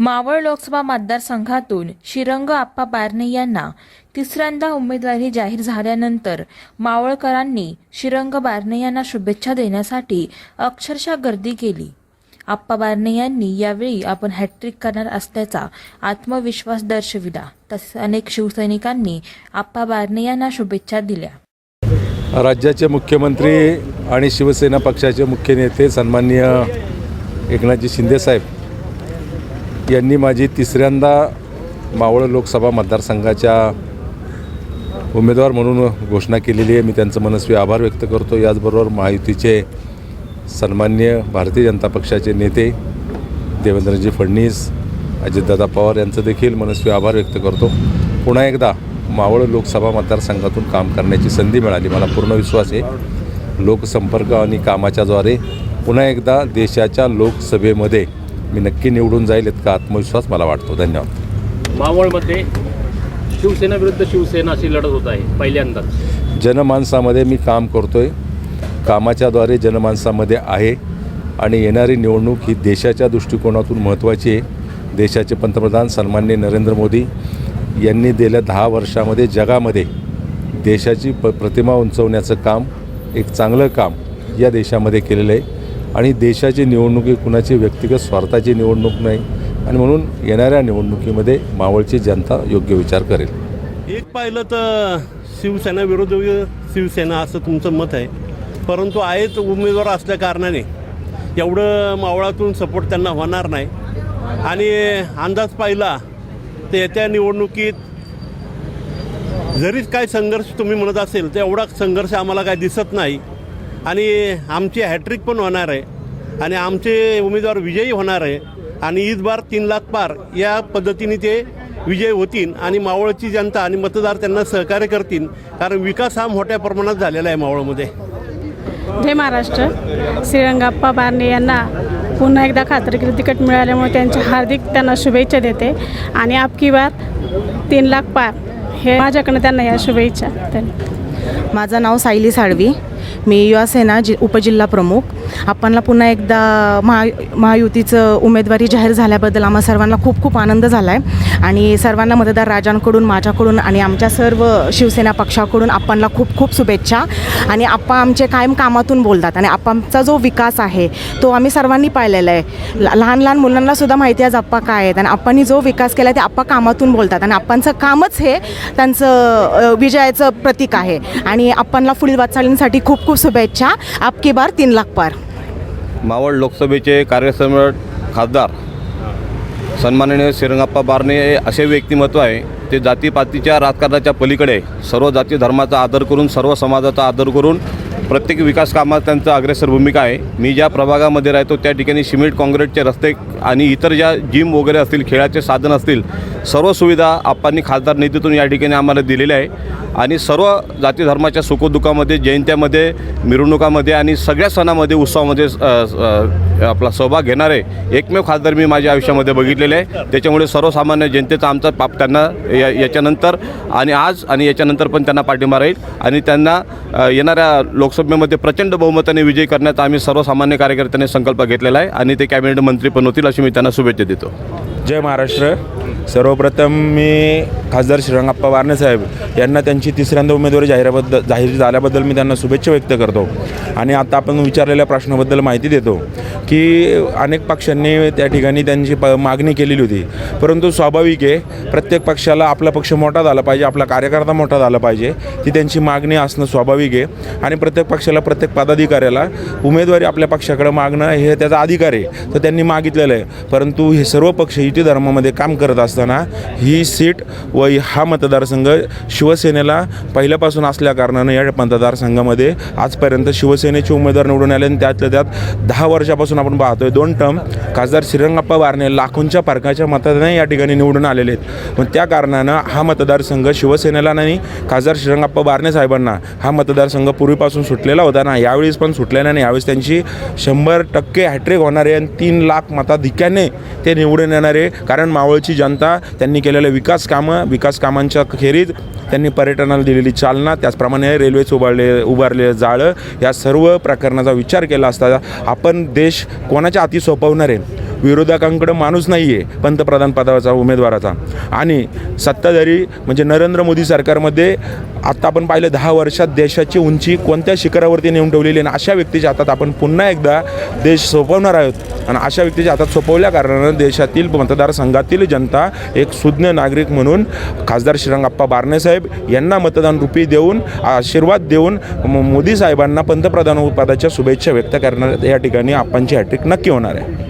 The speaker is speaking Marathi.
मावळ लोकसभा मतदारसंघातून शिरंग आप्पा बारणे यांना तिसऱ्यांदा उमेदवारी जाहीर झाल्यानंतर मावळकरांनी शिरंग बारणे यांना शुभेच्छा देण्यासाठी अक्षरशः गर्दी केली. आप्पा बारणे यांनी यावेळी आपण हॅट्रिक करणार असल्याचा आत्मविश्वास दर्शविला. तसेच अनेक शिवसैनिकांनी आप्पा बारणे यांना शुभेच्छा दिल्या. राज्याचे मुख्यमंत्री आणि शिवसेना पक्षाचे मुख्य नेते सन्माननीय एकनाथजी शिंदेसाहेब यांनी माझी तिसऱ्यांदा मावळ लोकसभा मतदारसंघाच्या उमेदवार म्हणून घोषणा केलेली आहे. मी त्यांचं मनस्वी आभार व्यक्त करतो. याचबरोबर महायुतीचे सन्मान्य भारतीय जनता पक्षाचे नेते देवेंद्रजी फडणवीस अजितदादा पवार यांचं देखील मनस्वी आभार व्यक्त करतो. पुन्हा एकदा मावळ लोकसभा मतदारसंघातून काम करण्याची संधी मिळाली. मला पूर्ण विश्वास आहे. लोकसंपर्क आणि कामाच्याद्वारे पुन्हा एकदा देशाच्या लोकसभेमध्ये मी नक्की निवडून जाईल इतका आत्मविश्वास मला वाटतो. धन्यवाद. मावळमध्ये शिवसेना विरुद्ध शिवसेना अशी लढत होत आहे पहिल्यांदाच. जनमानसामध्ये मी काम करतो आहे कामाच्याद्वारे जनमानसामध्ये आहे. आणि येणारी निवडणूक ही देशाच्या दृष्टिकोनातून महत्त्वाची आहे. देशाचे पंतप्रधान सन्माननीय नरेंद्र मोदी यांनी गेल्या दहा वर्षामध्ये जगामध्ये देशाची प प्रतिमा उंचवण्याचं काम एक चांगलं काम या देशामध्ये केलेलं आहे. आणि देशाची निवडणूक ही कुणाची व्यक्तिगत स्वार्थाची निवडणूक नाही. आणि म्हणून येणाऱ्या निवडणुकीमध्ये मावळची जनता योग्य विचार करेल. एक पाहिलं तर शिवसेना विरोध शिवसेना असं तुमचं मत आहे. परंतु आहेत उमेदवार असल्या कारणाने एवढं मावळातून सपोर्ट त्यांना होणार नाही. आणि अंदाज पाहिला तर येत्या निवडणुकीत जरीच काय संघर्ष तुम्ही म्हणत असेल तर एवढा संघर्ष आम्हाला काय दिसत नाही. आणि आमची हॅट्रिक पण होणार आहे. आणि आमचे उमेदवार विजयी होणार आहे. आणि ईद बार तीन लाख पार या पद्धतीने ते विजय होतील आणि मावळची जनता आणि मतदार त्यांना सहकार्य करतील. कारण विकास हा मोठ्या प्रमाणात झालेला आहे मावळमध्ये. जय महाराष्ट्र. श्रीरंगाप्पा बारणे यांना पुन्हा एकदा खात्रीकीर तिकीट मिळाल्यामुळे त्यांच्या हार्दिक त्यांना शुभेच्छा देते. आणि आपकी बार तीन लाख पार. हे माझ्याकडनं त्यांना या शुभेच्छा. माझं नाव सायली साळवी. मी युवासेना जि उपजिल्हा प्रमुख. आपणला पुन्हा एकदा महा महायुतीचं उमेदवारी जाहीर झाल्याबद्दल आम्हा सर्वांना खूप खूप आनंद झाला आहे आणि सर्वांना मतदार राजांकडून माझ्याकडून आणि आमच्या सर्व शिवसेना पक्षाकडून आपणला खूप खूप शुभेच्छा. आणि आप्पा आमचे कायम कामातून बोलतात आणि आप्पांचा जो विकास आहे तो आम्ही सर्वांनी पाहिलेला आहे. ल- लहान लहान मुलांनासुद्धा माहिती आज आप्पा काय आहेत. आणि आप्पांनी जो विकास केला ते आप्पा कामातून बोलतात. आणि आप्पांचं कामच हे त्यांचं विजयाचं प्रतीक आहे. आणि आप्पांना पुढील वाटचालींसाठी खूप खूप शुभेच्छा आपकी बार तीन लाख पार. मावळ लोकसभेचे कार्यसम्राट खासदार सन्माननीय श्रीरंगाप्पा बारणे हे असे व्यक्तिमत्व आहे ते जातीपातीच्या राजकारणाच्या पलीकडे सर्व जाती धर्माचा आदर करून सर्व समाजाचा आदर करून प्रत्येक विकास कामात त्यांचं अग्रेसर भूमिका आहे. मी ज्या प्रभागामध्ये राहतो त्या ठिकाणी सिमेंट काँक्रीटचे रस्ते आणि इतर ज्या जिम वगैरे असतील खेळाचे साधन असतील सर्व सुविधा आप्पांनी खासदार निधीतून या ठिकाणी आम्हाला दिलेल्या आहे. आणि सर्व जाती धर्माच्या सुखदुःखामध्ये जयंत्यामध्ये मिरवणुकामध्ये आणि सगळ्या सणामध्ये उत्सवामध्ये आपला सहभाग घेणारे एकमेव खासदार मी माझ्या आयुष्यामध्ये बघितलेले आहे. त्याच्यामुळे सर्वसामान्य जनतेचा आमचा पाप त्यांना या याच्यानंतर आणि आज आणि याच्यानंतर पण त्यांना पाठिंबा राहील. आणि त्यांना येणाऱ्या लोकसभा लोकसभेमध्ये प्रचंड बहुमताने विजय करण्याचा आम्ही सर्वसामान्य कार्यकर्त्यांनी संकल्प घेतलेला आहे आणि ते कॅबिनेट मंत्री पण होतील अशी मी त्यांना शुभेच्छा देतो. जय महाराष्ट्र. सर्वप्रथम मी खासदार श्रीरंगाप्पा वारणे साहेब यांना त्यांची तिसऱ्यांदा उमेदवारी जाहिराबद्दल जाहीर झाल्याबद्दल मी त्यांना शुभेच्छा व्यक्त करतो. आणि आता आपण विचारलेल्या प्रश्नाबद्दल माहिती देतो की अनेक पक्षांनी त्या ठिकाणी त्यांची प मागणी केलेली होती. परंतु स्वाभाविक आहे प्रत्येक पक्षाला आपला पक्ष मोठा झाला पाहिजे आपला कार्यकर्ता मोठा झाला पाहिजे ती त्यांची मागणी असणं स्वाभाविक आहे. आणि प्रत्येक पक्षाला प्रत्येक पदाधिकाऱ्याला उमेदवारी आपल्या पक्षाकडे मागणं हे त्याचा अधिकार आहे. तर त्यांनी मागितलेलं आहे. परंतु हे सर्व पक्ष युती धर्मामध्ये काम करत असताना ही सीट व हा मतदारसंघ शिवसेनेला पहिल्यापासून असल्या कारणानं या मतदारसंघामध्ये आजपर्यंत शिवसेनेचे उमेदवार निवडून आले आणि त्यातल्या त्यात दहा वर्षापासून आपण पाहतोय दोन टर्म खासदार श्रीरंगप्पा बारणे लाखोंच्या फरकाच्या मताने या ठिकाणी निवडून आलेले आहेत. मग त्या कारणानं हा मतदारसंघ शिवसेनेला नाही खासदार श्रीरंगाप्पा बारणे साहेबांना हा मतदारसंघ पूर्वीपासून सुटलेला होता ना यावेळेस पण सुटलेला नाही. यावेळेस त्यांची शंभर टक्के हॅट्रिक होणारे आणि तीन लाख मताधिक्याने ते निवडून येणारे कारण मावळची जनता त्यांनी केलेल्या विकास कामं विकास कामांच्या खेरीज त्यांनी पर्यटनाला दिलेली चालना त्याचप्रमाणे रेल्वेचं उभारले उभारलेलं जाळं या सर्व प्रकरणाचा विचार केला असता आपण देश कोणाच्या हाती सोपवणार? आहे विरोधकांकडं माणूस नाही आहे पंतप्रधान पदाचा उमेदवाराचा. आणि सत्ताधारी म्हणजे नरेंद्र मोदी सरकारमध्ये आत्ता आपण पाहिलं दहा वर्षात देशाची उंची कोणत्या शिखरावरती नेऊन ठेवलेली आणि अशा व्यक्तीच्या हातात आपण पुन्हा एकदा देश सोपवणार आहोत. आणि अशा व्यक्तीच्या हातात सोपवल्या कारणानं देशातील मतदारसंघातील जनता एक सुज्ञ नागरिक म्हणून खासदार श्रीरंगाप्पा बारणे साहेब यांना मतदान रूपी देऊन आशीर्वाद देऊन मोदी साहेबांना पंतप्रधान पदाच्या शुभेच्छा व्यक्त करणार या ठिकाणी आपणची हॅट्रिक नक्की होणार आहे.